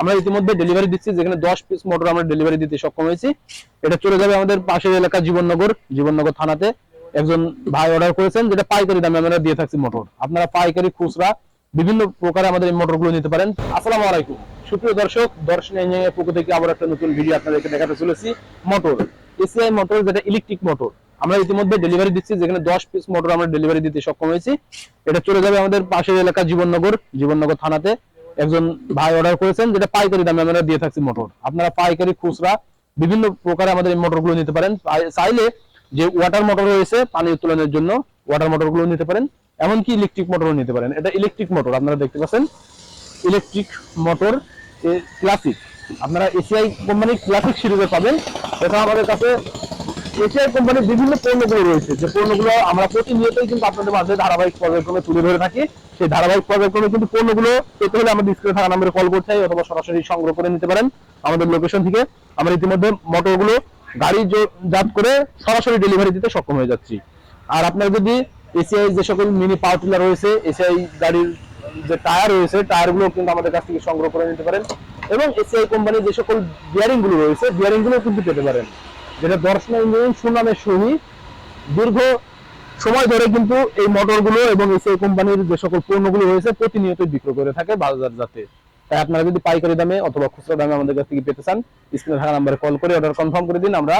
আমরা ইতিমধ্যে ডেলিভারি দিচ্ছি, যেখানে দশ পিস মোটর আমরা ডেলিভারি দিতে সক্ষম হয়েছি। এটা চলে যাবে আমাদের পাশের এলাকা জীবননগর জীবননগর থানাতে। একজন ভাই অর্ডার করেছেন, যেটা পাইকারি দামে আমরা দিয়ে থাকছি মোটর আপনারা পাইকারি, খুচরা, বিভিন্ন প্রকারে আমাদের এই মোটরগুলো নিতে পারেন। আসসালামু আলাইকুম। সুপ্রিয় দর্শক, দর্শন ইঞ্জিনিয়ার পক্ষ থেকে আবার একটা নতুন ভিডিও আপনাদেরকে দেখাতে চলেছি। মোটর এসিআই মোটর যেটা ইলেকট্রিক মোটর আমরা ইতিমধ্যে ডেলিভারি দিচ্ছি, যেখানে দশ পিস মোটর আমরা ডেলিভারি দিতে সক্ষম হয়েছি। এটা চলে যাবে আমাদের পাশের এলাকা জীবননগর জীবননগর থানাতে। একজন ভাই অর্ডার করেছেন, যেটা পাইকারি দামে আমরা দিয়ে থাকছি মোটর। আপনারা পাইকারি, খুচরা, বিভিন্ন প্রকারে আমাদের এই মোটরগুলো নিতে পারেন। চাইলে যে ওয়াটার মোটর রয়েছে, পানি উত্তোলনের জন্য ওয়াটার মোটরগুলো নিতে পারেন। এমনকি ইলেকট্রিক মোটরও নিতে পারেন। এটা ইলেকট্রিক মোটর আপনারা দেখতে পাচ্ছেন। ইলেকট্রিক মোটর ক্লাসিক আপনারা এসিআই কোম্পানির ক্লাসিক সিরিজে পাবেন। এটা আমাদের কাছে এশিয়ার কোম্পানির বিভিন্ন পণ্যগুলো রয়েছে। যে পণ্যগুলো আমরা প্রতিনিয়তই কিন্তু আপনাদের মাঝে ধারাবাহিক পর্যায়ক্রমে তুলে ধরে থাকি। সেই ধারাবাহিক পর্যায়ক্রমে কিন্তু পণ্যগুলো পেতে হলে আমাদের স্ক্রিনে থাকা নাম্বারে কল করতে হয় অথবা সরাসরি সংগ্রহ করে নিতে পারেন আমাদের লোকেশন থেকে। আমরা ইতিমধ্যে মোটরগুলো গাড়ি জাত করে সরাসরি ডেলিভারি দিতে সক্ষম হয়ে যাচ্ছি। আর আপনার যদি এসিআই যে সকল মিনি পাওয়ার টিলার রয়েছে, এসিআই গাড়ির যে টায়ার রয়েছে টায়ারগুলো কিন্তু আমাদের কাছ থেকে সংগ্রহ করে নিতে পারেন। এবং এসিআই কোম্পানির যে সকল বিয়ারিংগুলো রয়েছে বিয়ারিংগুলো কিন্তু পেতে পারেন। যেটা দর্শন ইঞ্জিনিয়ারিং সুনামের সহিত দীর্ঘ সময় ধরে কিন্তু এই মোটরগুলো এবং এসিআই কোম্পানির যে সকল পণ্যগুলো রয়েছে প্রতিনিয়ত বিক্রয় করে থাকে বাজার যাতে তাই আপনারা যদি পাইকারি দামে অথবা খুচরা দামে আমাদের কাছ থেকে পেতে চান, স্ক্রিনে থাকা নাম্বারে কল করে অর্ডার কনফার্ম করে দিন, আমরা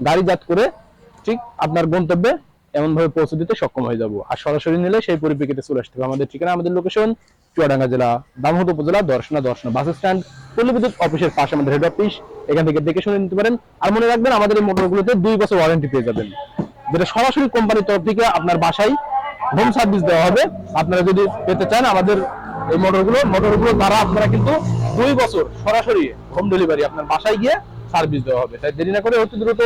গাড়ি জাত করে ঠিক আপনার গন্তব্যে এমন ভাবে পৌঁছে দিতে সক্ষম হয়ে যাব। আর সরাসরি নিলে সেই পরিপ্রেক্ষিতে চলে আসতে হবে। আমাদের ঠিকানা, আমাদের লোকেশন চুয়াডাঙ্গা জেলা দামোহদ উপজেলা, দর্শনা দর্শনা বাস স্ট্যান্ড পল্লী বিদ্যুৎ অফিসের পাশে আমাদের হেড অফিস এখান থেকে দেখে শুনে নিতে পারেন। আর মনে রাখবেন, আমাদের এই মোটরগুলোতে দুই বছর ওয়ারেন্টি পেয়ে যাবেন। যেটা সরাসরি কোম্পানির তরফ থেকে আপনার বাসায় হোম সার্ভিস দেওয়া হবে। আপনারা যদি পেতে চান আমাদের এই মোটরগুলো মোটরগুলো দ্বারা আপনারা কিন্তু দুই বছর সরাসরি হোম ডেলিভারি আপনার বাসায় গিয়ে সার্ভিস দেওয়া হবে। তাই দেরি না করে অতি দ্রুত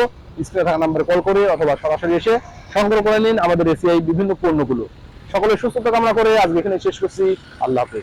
স্ক্রিনে থাকা নাম্বারে কল করে অথবা সরাসরি এসে সংগ্রহ করে নিন আমাদের এসিআই বিভিন্ন পণ্যগুলো। সকলে সুস্থতা কামনা করে আজকে এখানে শেষ করছি। আল্লাহ হাফেজ।